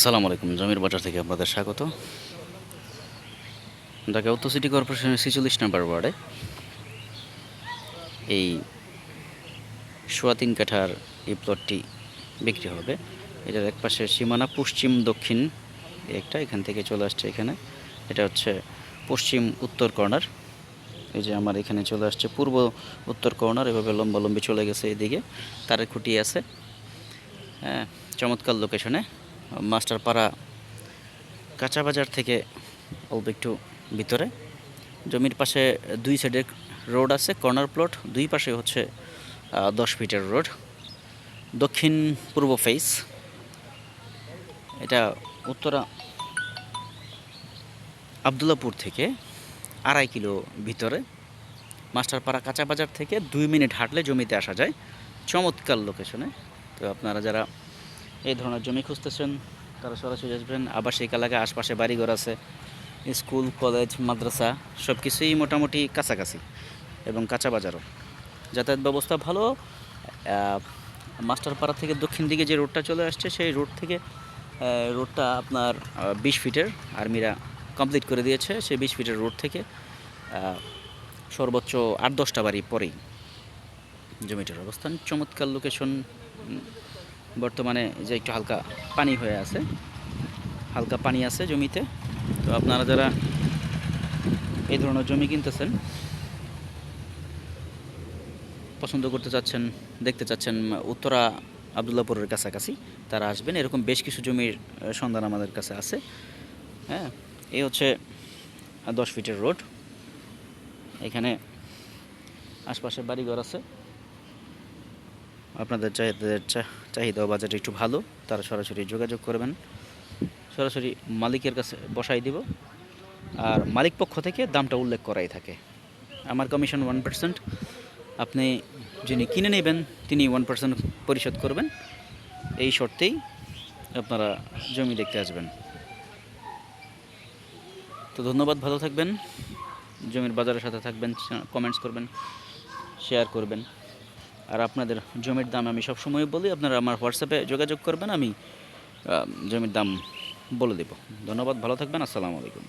আসসালামু আলাইকুম, জমির বাজার থেকে আপনাদের স্বাগত। ঢাকা উত্তর সিটি কর্পোরেশনের ছেচল্লিশ নম্বর ওয়ার্ডে এই সোয়া তিন কাঠার এই প্লটটি বিক্রি হবে। এটার এক পাশে সীমানা, পশ্চিম, দক্ষিণ একটা এখান থেকে চলে আসছে এখানে। এটা হচ্ছে পশ্চিম উত্তর কর্নার। এই যে আমার এখানে চলে আসছে পূর্ব উত্তর কর্নার, এভাবে লম্বালম্বি চলে গেছে এদিকে। তারের খুঁটি আছে। হ্যাঁ চমৎকার লোকেশনে মাস্টারপাড়া কাঁচা বাজার থেকে অল্প একটু ভিতরে। জমির পাশে দুই সাইডে রোড আছে কর্নার প্লট দুই পাশে হচ্ছে দশ ফিটের রোড। দক্ষিণ পূর্ব ফেস এটা উত্তরা আবদুল্লাপুর থেকে আড়াই কিলো ভিতরে। মাস্টারপাড়া কাঁচা বাজার থেকে দুই মিনিট হাঁটলে জমিতে আসা যায়। চমৎকার লোকেশনে তো আপনারা যারা এই ধরনের জমি খুঁজতেছেন, তারা সরাসরি আসবেন। আবাসিক এলাকায় আশপাশে বাড়িঘর আছে, স্কুল, কলেজ, মাদ্রাসা সব কিছুই মোটামুটি কাছাকাছি এবং কাঁচা বাজারও। যাতায়াত ব্যবস্থা ভালো। মাস্টারপাড়া থেকে দক্ষিণ দিকে যে রোডটা চলে আসছে, সেই রোড থেকে রোডটা আপনার বিশ ফিটের আর্মিরা কমপ্লিট করে দিয়েছে। সেই বিশ ফিটের রোড থেকে সর্বোচ্চ আট দশটা বাড়ি পরেই। জমিটার অবস্থান, চমৎকার লোকেশন বর্তমানে যে একটু হালকা পানি হয়ে আছে, হালকা পানি আছে জমিতে। তো আপনারা যারা এই ধরনের জমি কিনতেছেন, পছন্দ করতে চাচ্ছেন, দেখতে চাচ্ছেন, উত্তরা আবদুল্লাপুরের কাছাকাছি, তারা আসবেন। এরকম বেশ কিছু জমির সন্ধান আমাদের কাছে আছে। হ্যাঁ এই হচ্ছে দশ ফিটের রোড। এখানে আশপাশে বাড়িঘর আছে। আপনাদের চাহিদাদের চাহিদা ও বাজেট একটু ভালো, তারা সরাসরি যোগাযোগ করবেন। সরাসরি মালিকের কাছে বসাই দিব। আর মালিক পক্ষ থেকে দামটা উল্লেখ করাই থাকে। আমার কমিশন ওয়ান পার্সেন্ট আপনি যিনি কিনে নেবেন, তিনি ওয়ান পার্সেন্ট পরিশোধ করবেন। এই শর্তেই আপনারা জমি দেখতে আসবেন। তো ধন্যবাদ, ভালো থাকবেন। জমির বাজারের সাথে থাকবেন কমেন্টস করবেন শেয়ার করবেন। আর আপনাদের জমির দাম আমি সবসময় বলি, আপনারা আমার হোয়াটসঅ্যাপে যোগাযোগ করবেন, আমি জমির দাম বলে দেব। ধন্যবাদ, ভালো থাকবেন, আসসালামু আলাইকুম।